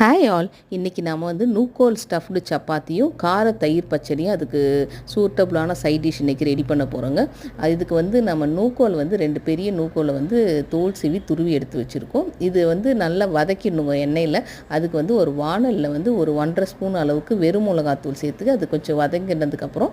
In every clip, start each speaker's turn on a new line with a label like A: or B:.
A: Hi all இன்றைக்கி நாம் வந்து நூக்கோல் ஸ்டஃப்டு சப்பாத்தியும் கார தயிர் பச்சடியும் அதுக்கு சூட்டபுளான சைட் டிஷ் இன்றைக்கி ரெடி பண்ண போகிறோங்க இதுக்கு வந்து நம்ம நூக்கோல் வந்து ரெண்டு பெரிய நூக்கோலை வந்து தோல் சீவி துருவி எடுத்து வச்சுருக்கோம். இது வந்து நல்லா வதக்கிடணுங்க எண்ணெயில். அதுக்கு வந்து ஒரு வானலில் வந்து ஒரு ஒன்றரை ஸ்பூன் அளவுக்கு வெறும் மிளகாத்தூள் சேர்த்து அது கொஞ்சம் வதங்கினதுக்கப்புறம்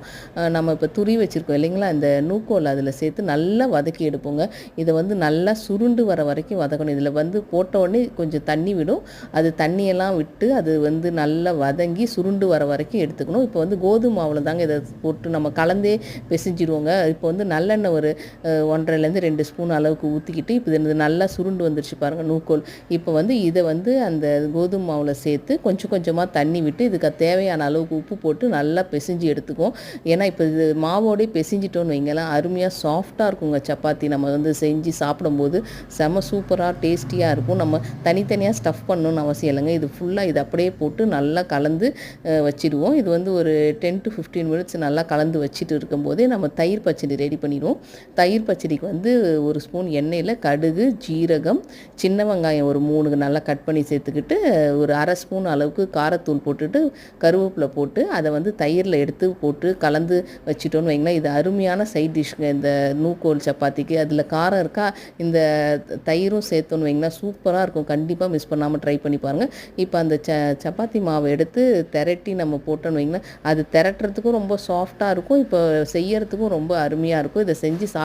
A: நம்ம இப்போ துருவி வச்சுருக்கோம் இல்லைங்களா அந்த நூக்கோல் அதில் சேர்த்து நல்லா வதக்கி எடுப்போங்க. இதை வந்து நல்லா சுருண்டு வர வரைக்கும் வதக்கணும். இதில் வந்து போட்ட உடனே கொஞ்சம் தண்ணி விடும். அது தண்ணியை எண்ணெயெல்லாம் விட்டு அது வந்து நல்லா வதங்கி சுருண்டு வர வரைக்கும் எடுத்துக்கணும். இப்போ வந்து கோதுமை மாவில் தாங்க இதை போட்டு நம்ம கலந்தே பிசைஞ்சிடுவோங்க இப்போ வந்து நல்லெண்ணெய் ஒரு ஒன்றரைலேருந்து ரெண்டு ஸ்பூன் அளவுக்கு ஊற்றிக்கிட்டு இப்போ இது நல்லா சுருண்டு வந்துருச்சு பாருங்கள் நூக்கோல். இப்போ வந்து இதை வந்து அந்த கோதுமை மாவில் சேர்த்து கொஞ்சம் கொஞ்சமாக தண்ணி விட்டு இதுக்கு தேவையான அளவுக்கு உப்பு போட்டு நல்லா பிசைஞ்சு எடுத்துக்குவோம். ஏன்னா இப்போ இது மாவோடய பிசைஞ்சிட்டோன்னு வைங்களேன் அருமையாக சாஃப்டாக இருக்குங்க சப்பாத்தி. நம்ம வந்து செஞ்சு சாப்பிடும்போது செம சூப்பராக டேஸ்டியாக இருக்கும். நம்ம தனித்தனியாக ஸ்டஃப் பண்ணணும்னு அவசியம் இல்லைங்க. இது ஃபுல்லாக இது அப்படியே போட்டு நல்லா கலந்து வச்சிடுவோம். இது வந்து ஒரு டென் டு ஃபிஃப்டீன் மினிட்ஸ் நல்லா கலந்து வச்சுட்டு இருக்கும்போதே நம்ம தயிர் பச்சடி ரெடி பண்ணிடுவோம். தயிர் பச்சடிக்கு வந்து ஒரு ஸ்பூன் எண்ணெயில் கடுகு ஜீரகம் சின்ன வெங்காயம் ஒரு மூணு நல்லா கட் பண்ணி சேர்த்துக்கிட்டு ஒரு அரை ஸ்பூன் அளவுக்கு காரத்தூள் போட்டுட்டு கருவேப்பிலை போட்டு அதை வந்து தயிரில் எடுத்து போட்டு கலந்து வச்சிட்டோன்னு வைங்களேன். இது அருமையான சைட் டிஷ்ங்க இந்த நூக்கோல் சப்பாத்திக்கு அதில் காரம் இருக்கா? இந்த தயிரும் சேர்த்தோன்னு வைங்களா சூப்பராக இருக்கும். கண்டிப்பாக மிஸ் பண்ணாமல் ட்ரை பண்ணி பாருங்கள் இப்போ அந்த ச சப்பாத்தி மாவை எடுத்து திரட்டி நம்ம போட்டோன்னு வைங்களேன் அது திரட்டுறதுக்கும் ரொம்ப சாஃப்டாக இருக்கும் இப்போ செய்யறதுக்கும் ரொம்ப அருமையாக இருக்கும். இதை செஞ்சு சா